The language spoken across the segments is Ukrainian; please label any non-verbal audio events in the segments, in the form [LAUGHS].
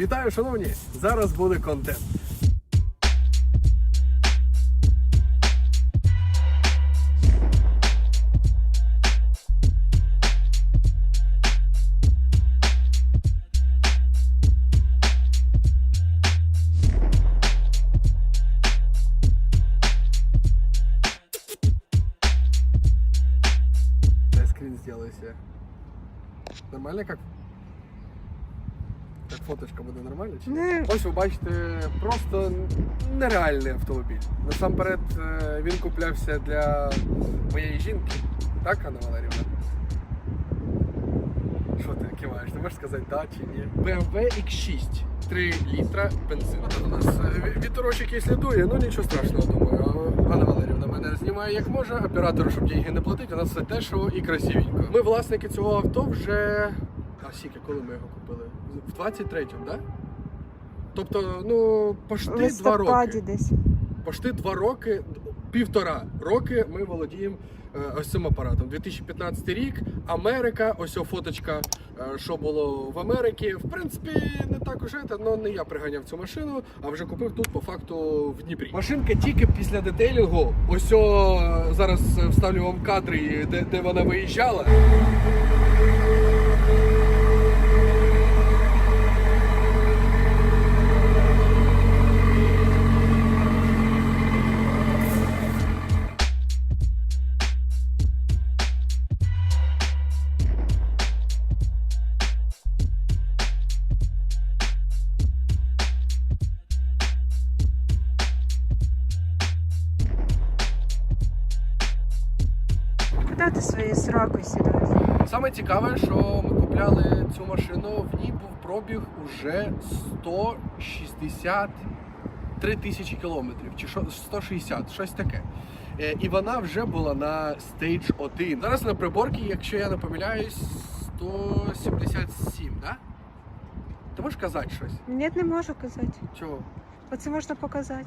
Вітаю, шановні! Зараз буде контент. Скрин сделай. Нормально как? Так фоточка буде нормально? Чи? ні? Ось ви бачите просто нереальний автомобіль. Насамперед е, він куплявся для моєї жінки. Так, Анна Валерівна? Що ти киваєш? Ти можеш сказати да чи ні? BMW X6. 3 літра бензин. У нас е, ві- вітерочок є слідує, ну нічого страшного, думаю. Анна Валерівна мене знімає як може, оператору, щоб деньги не платити, у нас все дешево і красивенько. Ми власники цього авто вже. А скільки, коли ми його купили? В 23-му, так? Да? Тобто, ну, пошти два роки. десь. Пошти два роки, півтора роки ми володіємо е, ось цим апаратом. 2015 рік, Америка, ось о фоточка, е, що було в Америці. В принципі, не так уже, але не я приганяв цю машину, а вже купив тут по факту в Дніпрі. Машинка тільки після детейлінгу. Ось о, зараз вставлю вам кадри, де, де вона виїжджала. Куди ти своєю сракою сідаєш? Саме цікаве, що ми купляли цю машину, в ній був пробіг уже 163 тисячі кілометрів, чи 160, щось таке. Е, І вона вже була на стейдж 1. Зараз на приборці, якщо я не помиляюсь, 177, да? Ти можеш казати щось? Ні, не можу казати. Чого? Оце можна показати.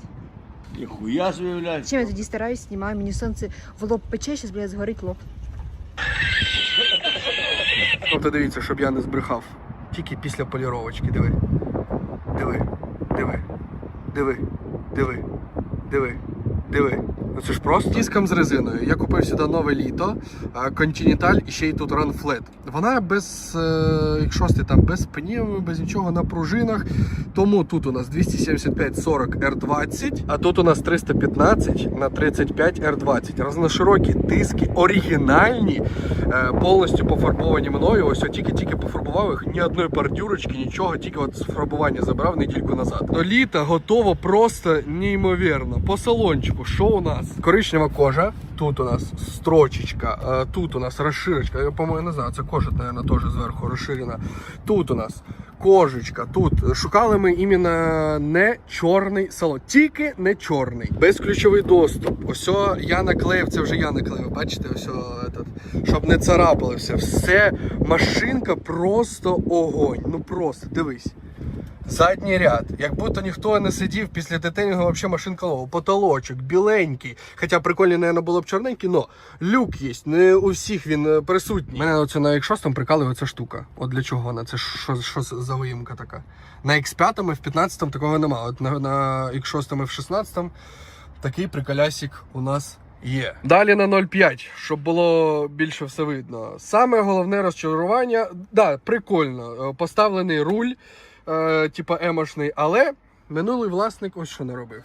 Ніхуя блядь. Чим я тоді стараюсь, знімаю, мені сонце в лоб пече, зараз, блядь, згорить лоб. Тобто дивіться, щоб я не збрехав. Тільки після поліровочки. Диви. Диви. Диви. Диви. Диви. Диви. Диви. Ну це ж просто. Диском з резиною. Я купив сюди нове літо, Continental і ще й тут Run Flat. Вона без, е, як шостий, там без пнів, без нічого на пружинах. Тому тут у нас 275 40 R20, а тут у нас 315 на 35 R20. Разноширокі диски, оригінальні, е, повністю пофарбовані мною. Ось тільки-тільки пофарбував їх, ні одної бордюрочки, нічого, тільки от фарбування забрав недільку назад. До літа готово просто неймовірно. По салончику, що у нас? Коричнева кожа. Тут у нас строчечка, е, тут у нас розширочка. Я по-моєму не знаю, це кожа, мабуть, теж зверху розширена. Тут у нас кожечка. Тут шукали ми іменно не чорний салон, тільки не чорний. Безключовий доступ. Ось я наклеїв, це вже я наклеїв. Бачите, ось этот, щоб не царапали все. Все машинка просто огонь. Ну просто дивись. Задній ряд, як будто ніхто не сидів після детенінгу, взагалі машинка нова. Потолочок, біленький. Хоча прикольно, мабуть, було б чорненький, но люк є. Не у всіх він е, присутній. Мене оце на X6 прикалує ця штука. От для чого вона? Це що, що за виїмка така? На X5 і в 15 такого нема. От на, на X6 і в 16 такий приколясик у нас є. Далі на 0,5, щоб було більше все видно. Саме головне розчарування, да, прикольно. е, Поставлений руль, е, типа емошний, але минулий власник ось що не робив.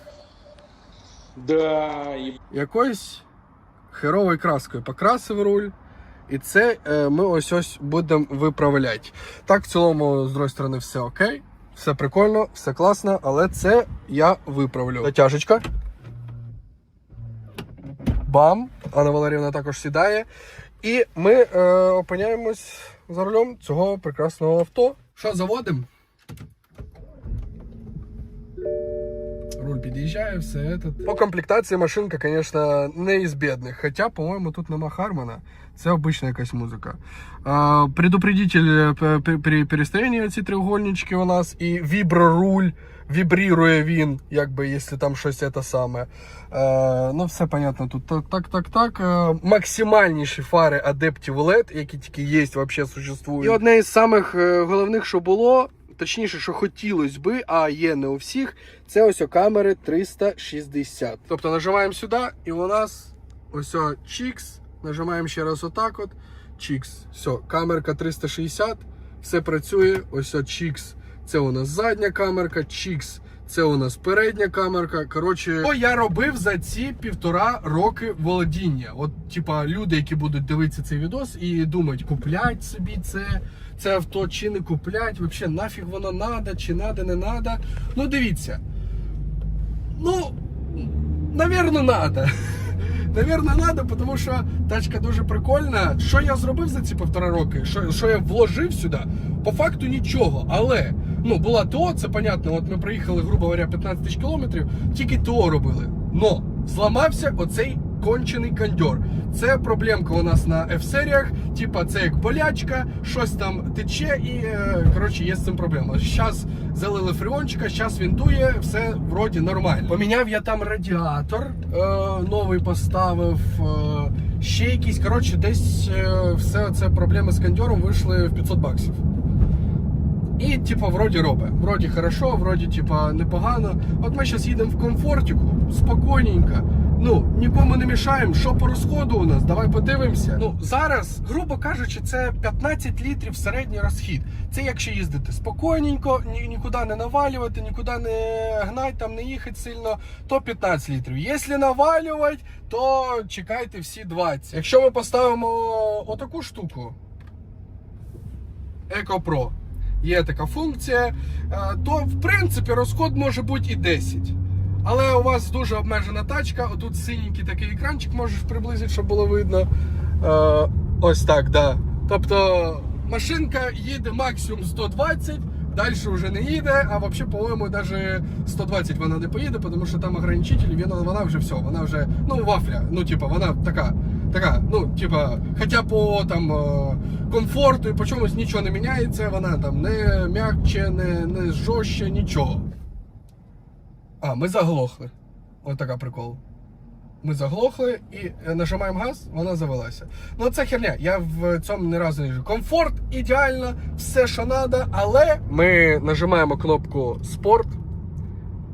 Да. Якоюсь херовою краскою покрасив руль. І це е, ми ось ось будемо виправляти. Так, в цілому, з другої сторони, все окей, все прикольно, все класно, але це я виправлю. Затяжечка. Бам! Анна Валерівна також сідає. І ми е, опиняємось за рулем цього прекрасного авто. Що, заводимо? Під'їжджає, все этот. По комплектації машинка, звісно, не із бідних. Хоча, по-моєму, тут нема Хармана. Це обична якась музика. А, предупредитель п- при перестроєнні ці треугольнички у нас і віброруль. Вібрірує він, якби, якщо там щось це саме. Е, ну, все понятно. Тут так, так, так, так. Е, максимальніші фари Adaptive LED, які тільки є, взагалі существують. І одне із самих е, головних, що було, точніше, що хотілося би, а є не у всіх, це ось о камери 360. Тобто нажимаємо сюди, і у нас ось о чікс. Нажимаємо ще раз отак от. Чікс. Все, камерка 360, все працює. Ось о чікс. Це у нас задня камерка, чікс. Це у нас передня камерка. Коротше, що я робив за ці півтора роки володіння. От, типа, люди, які будуть дивитися цей відос і думають, куплять собі це, це авто чи не куплять, взагалі нафіг воно надо, чи надо, не надо. Ну, дивіться. Ну, навірно, надо. [LAUGHS] Навірно, надо, тому що тачка дуже прикольна. Що я зробив за ці півтора роки? Що, що я вложив сюди? По факту нічого. Але ну була ТО, це понятно. От ми приїхали, грубо говоря, 15 тисяч кілометрів, тільки ТО робили. Но зламався оцей кончений кондьор. Це проблемка у нас на F-серіях, типа це як болячка, щось там тече, і е, коротше є з цим проблема. Зараз залили фреончика, зараз він дує, все вроді нормально. Поміняв я там радіатор, е, новий поставив. Е, ще якісь, коротше, десь все це проблеми з кондьором вийшли в 500 баксів. І, типа, вроді робить. Вроді хорошо, вроді, типа, непогано. От ми зараз їдемо в комфортику, спокійненько. Ну, нікому не мішаємо. Що по розходу у нас? Давай подивимося. Ну, зараз, грубо кажучи, це 15 літрів середній розхід. Це якщо їздити спокійненько, ні, нікуди не навалювати, нікуди не гнати, там не їхати сильно, то 15 літрів. Якщо навалювати, то чекайте всі 20. Якщо ми поставимо отаку штуку, EcoPro, є така функція, е, то в принципі розход може бути і 10. Але у вас дуже обмежена тачка. Отут синенький такий екранчик можеш приблизити, щоб було видно. Е, Ось так, да. Тобто машинка їде максимум 120, далі вже не їде, а взагалі, по-моєму, навіть 120 вона не поїде, тому що там ограничитель, вона, вона вже все, вона вже, ну, вафля. Ну, типа, вона така, така, ну, типа, хоча по там е, комфорту і по чомусь нічого не міняється, вона там не м'якче, не, не жорстче, нічого. А, ми заглохли. Ось така прикол. Ми заглохли і е, нажимаємо газ, вона завелася. Ну це херня. Я в цьому ні разу не жив. Комфорт ідеально, все, що треба, але ми нажимаємо кнопку спорт.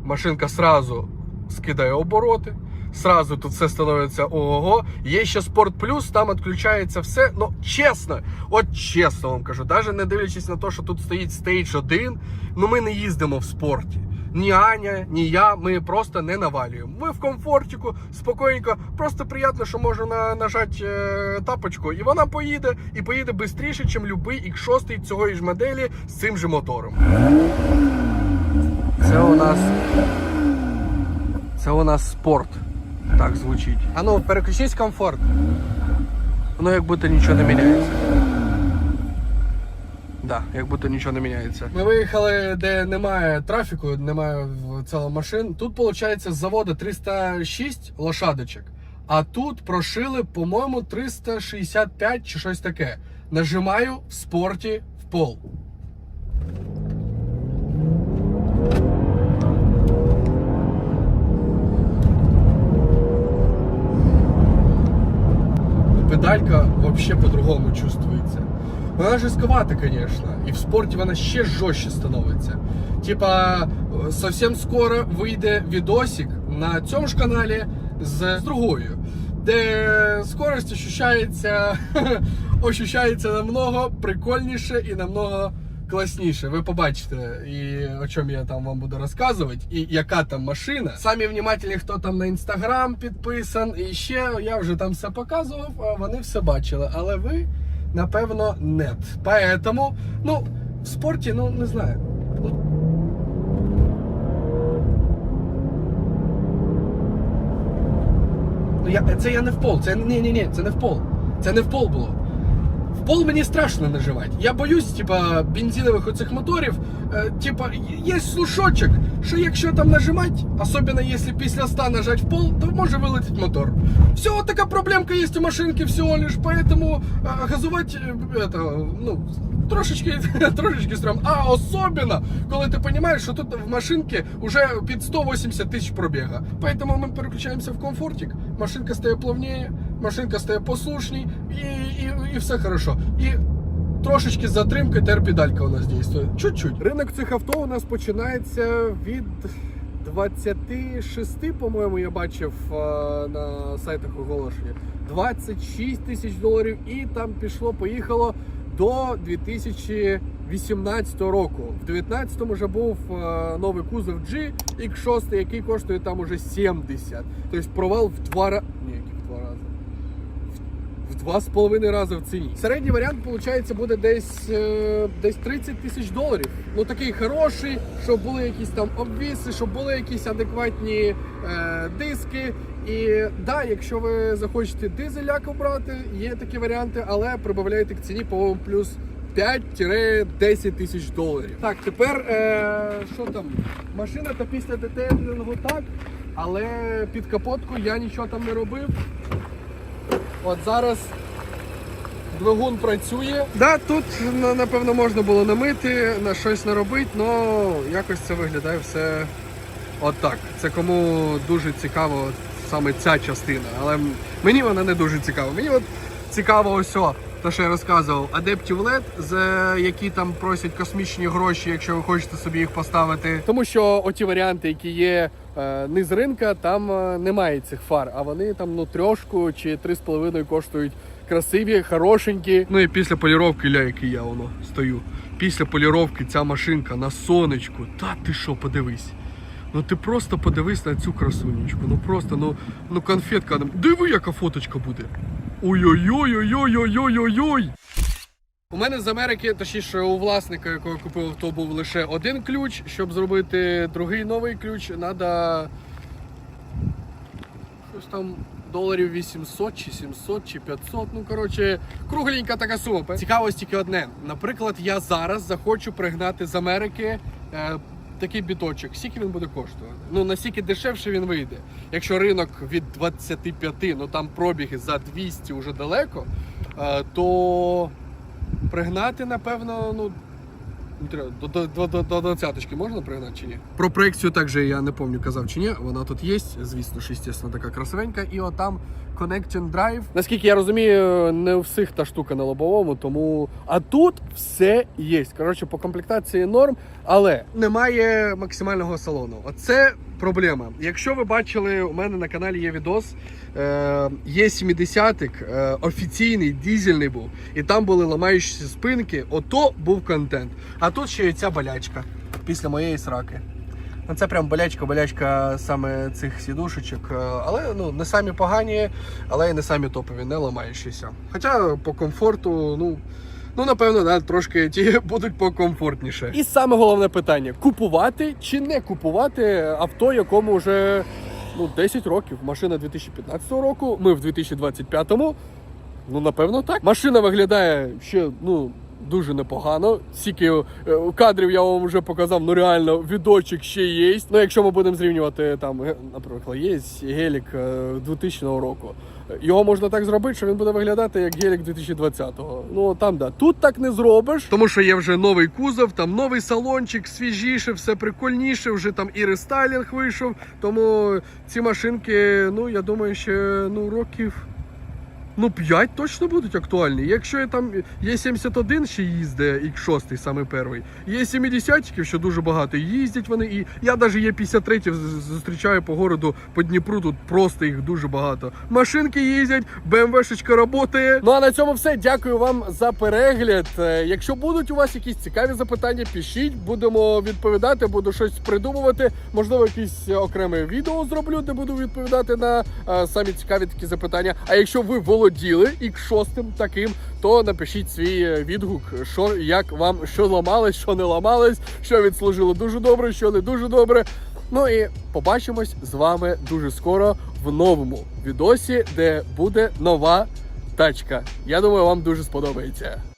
Машинка сразу скидає обороти. Сразу тут все становиться ого. Є ще спорт плюс, там відключається все. Ну, чесно, от чесно вам кажу, навіть не дивлячись на те, що тут стоїть стейдж 1, ну ми не їздимо в спорті. Ні Аня, ні я, ми просто не навалюємо. Ми в комфортику, спокійненько, просто приємно, що можна на, нажати е, тапочку, і вона поїде, і поїде швидше, ніж будь-який X6 цього ж моделі з цим же мотором. Це у нас. Це у нас спорт. Так звучить. А ну, переключись комфорт. Воно як будто нічого не міняється. Да, як будто нічого не міняється. Ми виїхали, де немає трафіку, немає в цілому машин. Тут, виходить, з заводу 306 лошадочок. А тут прошили, по-моєму, 365 чи щось таке. Нажимаю в спорті в пол. педалька вообще по-другому чувствується. Вона жестковата, конечно, і в спорті вона ще жорстче становиться. Типа, совсем скоро вийде відосик на цьому ж каналі з, з другою, де скорость ощущається, [LAUGHS] ощущається намного прикольніше і намного класніше. Ви побачите, і о чому я там вам буду розказувати, і яка там машина. Самі внимательні, хто там на інстаграм підписан, і ще я вже там все показував, вони все бачили. Але ви, напевно, нет. Поэтому, ну, в спорті, ну не знаю. Ну, я, це я не в пол. Це ні, ні, ні, це не в пол. Це не в пол було. В пол мені страшно нажимати. Я боюсь, типа, бензинових оцих моторів. Е, типа, є слушочок, що якщо там нажимати, особливо якщо після 100 нажати в пол, то може вилетіти мотор. Все, от така проблемка є у машинки всього лиш, поэтому е, газувати е, это, ну, трошечки, [LAUGHS] трошечки стрьом. А особливо, коли ти розумієш, що тут в машинці вже під 180 тисяч пробіга. Поэтому ми переключаємося в комфортик, машинка стає плавніше, машинка стає послушній і, і, і все хорошо. І трошечки з затримкою терпідалька у нас дійствує. Чуть-чуть. Ринок цих авто у нас починається від 26, по-моєму, я бачив е, на сайтах оголошення. 26 тисяч доларів, і там пішло, поїхало до 2018 року. В 2019 вже був е, новий кузов G X6, який коштує там уже 70. Тобто провал в два рази. Ні, який в два рази. В два з половиною рази в ціні. Середній варіант, виходить, буде десь, е, десь 30 тисяч доларів. Ну такий хороший, щоб були якісь там обвіси, щоб були якісь адекватні е, диски. І да, якщо ви захочете дизеляк обрати, є такі варіанти, але прибавляйте к ціні, по-моєму, плюс 5-10 тисяч доларів. Так, тепер е, що там? Машина та після детейлінгу так, але під капотку я нічого там не робив. От зараз двигун працює. Да, тут напевно можна було намити, на щось наробити, але якось це виглядає все отак. Це кому дуже цікаво саме ця частина. Але мені вона не дуже цікава. Мені от цікаво ось те, що я розказував, Adaptive LED, за які там просять космічні гроші, якщо ви хочете собі їх поставити. Тому що оті варіанти, які є е, низ ринка, там е, немає цих фар, а вони там ну трьошку чи три з половиною коштують красиві, хорошенькі. Ну і після поліровки, ля, який я воно стою. Після поліровки ця машинка на сонечку. Та ти що, подивись. Ну ти просто подивись на цю красунечку. Ну просто, ну, ну конфетка. Диви, яка фоточка буде. Ой-ой-ой-ой-ой-ой-ой-ой-ой. У мене з Америки, точніше, у власника, якого купив авто, був лише один ключ. Щоб зробити другий новий ключ, треба щось там доларів 800 чи 700 чи 500. Ну коротше, кругленька така сума. Цікаво тільки одне. Наприклад, я зараз захочу пригнати з Америки. Такий біточок, скільки він буде коштувати? Ну наскільки дешевше він вийде. Якщо ринок від 25, ну там пробіги за 200 уже далеко, е, то пригнати, напевно, ну. Треба. До, до, до, до, до двадцяточки можна пригнати чи ні? Про проекцію також я не пам'ятаю, казав чи ні. Вона тут є, звісно ж, звісно, така красивенька. І отам Connection Drive. Наскільки я розумію, не у всіх та штука на лобовому, тому. А тут все є. Коротше, по комплектації норм, але немає максимального салону. Оце проблема. Якщо ви бачили, у мене на каналі є відос. Е, є 70-ик, е, офіційний дізельний був, і там були ламаючі спинки. Ото був контент. А тут ще й ця болячка після моєї сраки. Ну, це прям болячка, болячка саме цих сідушечок. Е, Але ну не самі погані, але й не самі топові, не ламаючіся. Хоча по комфорту, ну. Ну, напевно, да, трошки ті [LAUGHS] будуть покомфортніше. І саме головне питання: купувати чи не купувати авто, якому вже ну, 10 років. Машина 2015 року, ми в 2025-му. Ну, напевно, так. Машина виглядає ще ну, дуже непогано. Скільки е, кадрів я вам вже показав, ну реально відочок ще є. Ну, якщо ми будемо зрівнювати там, наприклад, є гелік е, 2000 року. Його можна так зробити, що він буде виглядати як гелік 2020-го. Ну там да. Тут так не зробиш. Тому що є вже новий кузов, там новий салончик, свіжіше, все прикольніше. Вже там і рестайлінг вийшов. Тому ці машинки, ну я думаю, ще ну років. Ну, 5 точно будуть актуальні. Якщо я там є 71 ще їздить, X6 саме перший, є 70 що дуже багато, їздять вони. І я навіть є 53 з- зустрічаю по городу, по Дніпру, тут просто їх дуже багато. Машинки їздять, БМВшечка працює. Ну а на цьому все. Дякую вам за перегляд. Е, Якщо будуть у вас якісь цікаві запитання, пишіть, будемо відповідати, буду щось придумувати. Можливо, якесь окреме відео зроблю, де буду відповідати на е, самі цікаві такі запитання. А якщо ви володіли X6 таким, то напишіть свій е, відгук, що як вам що ламалось, що не ламалось, що відслужило дуже добре, що не дуже добре. Ну і побачимось з вами дуже скоро в новому відосі, де буде нова тачка. Я думаю, вам дуже сподобається.